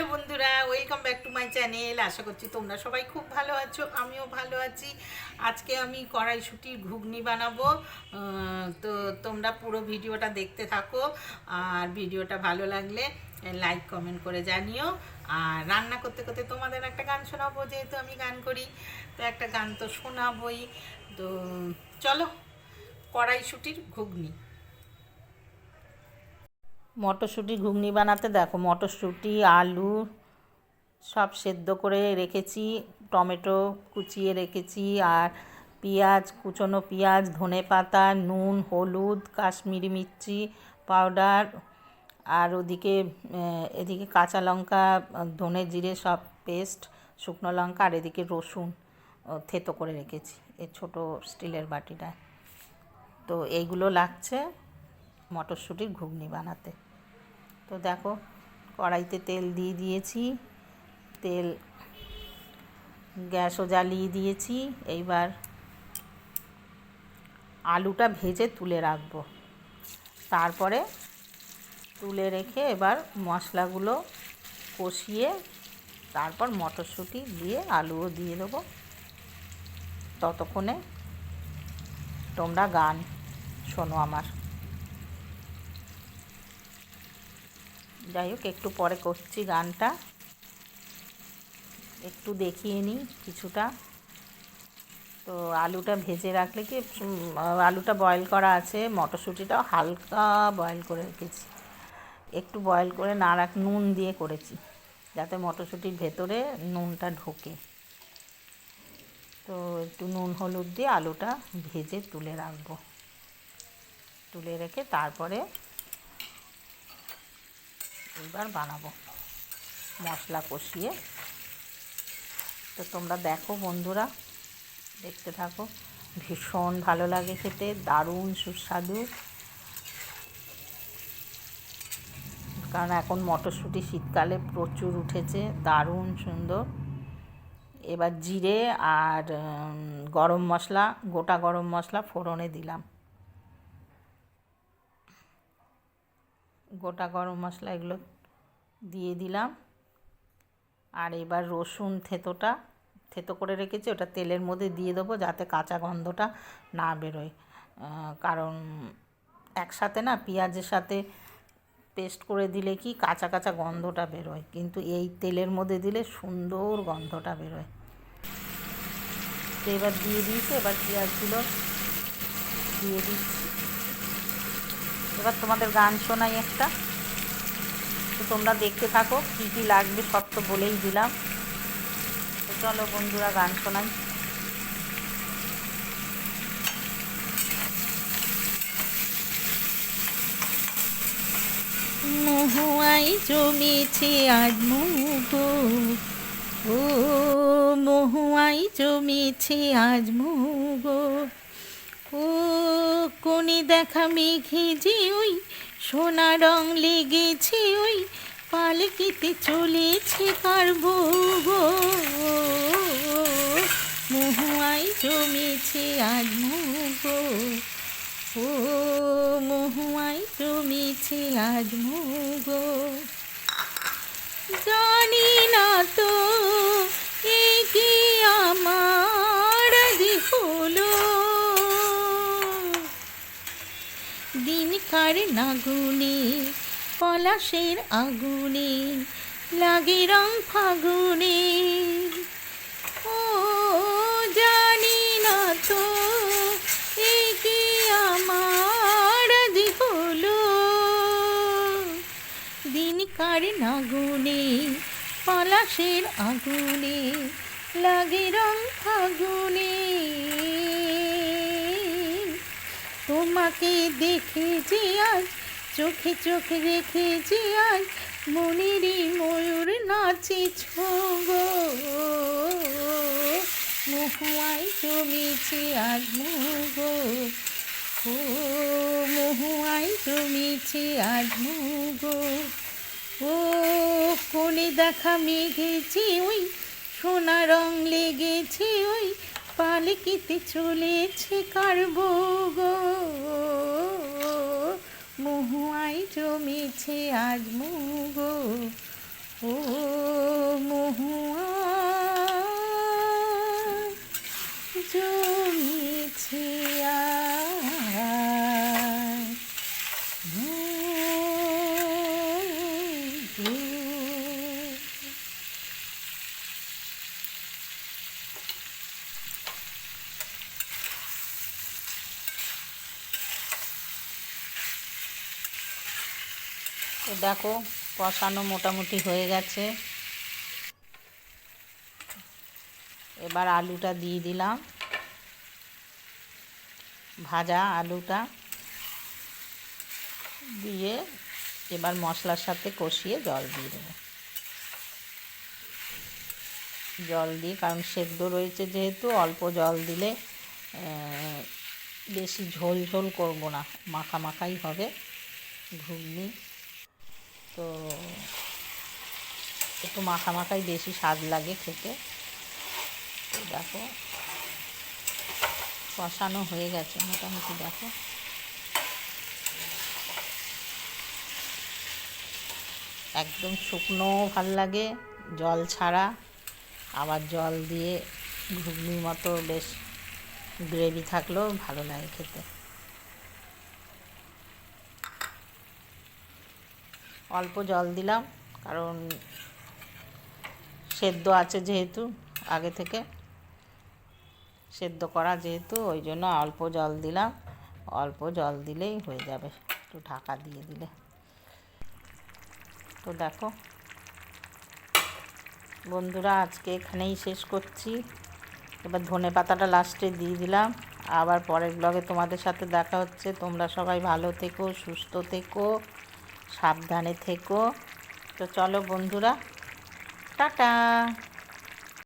Hello বন্ধুরা welcome back to my channel আশা করছি তোমরা সবাই খুব ভালো আছো, আমিও ভালো আছি। আজকে আমি কড়াইশুটির ঘুগনি বানাবো। তো তোমরা পুরো ভিডিওটা দেখতে থাকো, আর ভিডিওটা ভালো লাগলে লাইক কমেন্ট করে জানিও। আর রান্না করতে করতে তোমাদের একটা গান শোনাবো, যেহেতু আমি গান করি, তো একটা গান তো শোনাবই। তো চলো, কড়াইশুটির ঘুগনি। মটরশুঁটি ঘুগনি বানাতে দেখো, মটরশুঁটি, আলু সব সেদ্ধ করে রেখেছি, টমেটো কুচিয়ে রেখেছি আর পেঁয়াজ, কুচনো পেঁয়াজ, ধনে পাতা, নুন, হলুদ, কাশ্মীরি মির্চি পাউডার আর ওদিকে এদিকে কাঁচা লঙ্কা, ধনে জিরে সব পেস্ট, শুকনো লঙ্কা আর এদিকে রসুন থেতো করে রেখেছি এই ছোটো স্টিলের বাটিটায়। তো এইগুলো লাগছে মটরশুঁটির ঘুগনি বানাতে। তো দেখো, কড়াইতে তেল দিয়ে দিয়েছি। তেল, গ্যাসও জ্বালিয়ে দিয়েছি। এইবার আলুটা ভেজে তুলে রাখব। তারপরে তুলে রেখে এবার মশলাগুলো কষিয়ে তারপর মটরশুঁটি দিয়ে আলুও দিয়ে দেবো। ততক্ষণে তোমরা গান শোনো আমার। যাই হোক, একটু পরে করছি গানটা। একটু দেখিয়ে নিই কিছুটা। তো আলুটা ভেজে রাখলে কি আলুটা বয়েল করা আছে, মটরশুঁটিটাও হালকা বয়েল করে রেখেছি। একটু বয়েল করে না রাখ, নুন দিয়ে করেছি, যাতে মটরশুঁটির ভেতরে নুনটা ঢোকে। তো একটু নুন, হলুদ দিয়ে আলুটা ভেজে তুলে রাখব। তুলে রেখে তারপরে এবার বানাবো। মশলা কষিয়ে। তো তোমরা দেখো বন্ধুরা, দেখতে থাকো। ভীষণ ভালো লাগে খেতে, দারুণ সুস্বাদু। কারণ এখন মটরশুঁটি শীতকালে প্রচুর উঠেছে, দারুণ সুন্দর। এবার জিরে আর গরম মশলা, গোটা গরম মশলা ফোড়নে দিলাম। গোটা গরম মশলা এগুলো দিয়ে দিলাম। আর এবার রসুন থেতোটা, থেতো করে রেখেছি, ওটা তেলের মধ্যে দিয়ে দেবো যাতে কাঁচা গন্ধটা না বেরোয়। কারণ একসাথে না পেঁয়াজের সাথে পেস্ট করে দিলে কি কাঁচা কাঁচা গন্ধটা বেরোয়, কিন্তু এই তেলের মধ্যে দিলে সুন্দর গন্ধটা বেরোয়। তো এবার দিয়ে দিয়েছি, এবার পেঁয়াজগুলো দিয়ে দিচ্ছি। এবার তোমাদের গান শোনাই একটা। তো তোমরা দেখতে থাকো, কী কী লাগবে সব তো বলেই দিলাম। তো চলো বন্ধুরা, গান শোনাই। মহুয়াই জমেছে আজ মুগো ও মহুয়াই জমেছে আজ মুগো ও কোণে দেখা মেঘে যে ওই সোনা রং লেগেছে ওই পালকিতে চলেছে কার গো মহুয়াই জমেছে আজ মুগো। ও মহুয়াই জমেছে আজ মুগো। জানি না তো দিনকার নাগুনে পলাশের আগুনে লাগে রং ফাগুনে। ও, জানি না তো কি আমার আজ হলো? দিনকার নাগুনে পলাশের আগুনে লাগে রং ফাগুনে। তোমাকে দেখে যে আজ, চোখে চোখ রেখে যে আজ, মনেরই ময়ূর নাচে গো মহুয়াই জমেছে আজ মুগো। ও মহুয়াই জমেছে আজ মুগো। ও কোণে দেখা মেঘেছে ওই, সোনা রং লেগেছে ওই পালকিতে চলেছে কারবো গো মহুয়ায় জমেছে আজ মুগো। ও মহুয়া তো দেখো, কষানো মোটামুটি হয়ে গেছে। এবার আলুটা দিয়ে দিলাম। ভাজা আলুটা দিয়ে এবার মশলার সাথে কষিয়ে জল দিয়ে দেবো। জল দিয়ে, কারণ সেদ্ধ রয়েছে যেহেতু, অল্প জল দিলে বেশি ঝোল ঝোল করব না, মাখা মাখাই হবে। ঘুগনি তো একটু মাখা মাখাই বেশি স্বাদ লাগে খেতে। দেখো, কষানো হয়ে গেছে মোটামুটি, দেখো। একদম শুকনো ভালো লাগে, জল ছাড়া। আবার জল দিয়ে ঘুগনির মতো বেশ গ্রেভি থাকলেও ভালো লাগে খেতে। অল্প জল দিলাম, কারণ সেদ্ধ আছে যেহেতু, আগে থেকে সেদ্ধ করা যেহেতু, ওই জন্য অল্প জল দিলাম। অল্প জল দিলেই হয়ে যাবে, একটু ঢাকা দিয়ে দিলে। তো দেখো, বন্ধুরা আজকে এখানেই শেষ করছি। এবার ধনে পাতাটা লাস্টে দিয়ে দিলাম। আবার পরের ব্লগে তোমাদের সাথে দেখা হচ্ছে। তোমরা সবাই ভালো থেকো, সুস্থ থেকো। সাবধানে থেকো। তো চলো বন্ধুরা টাটা।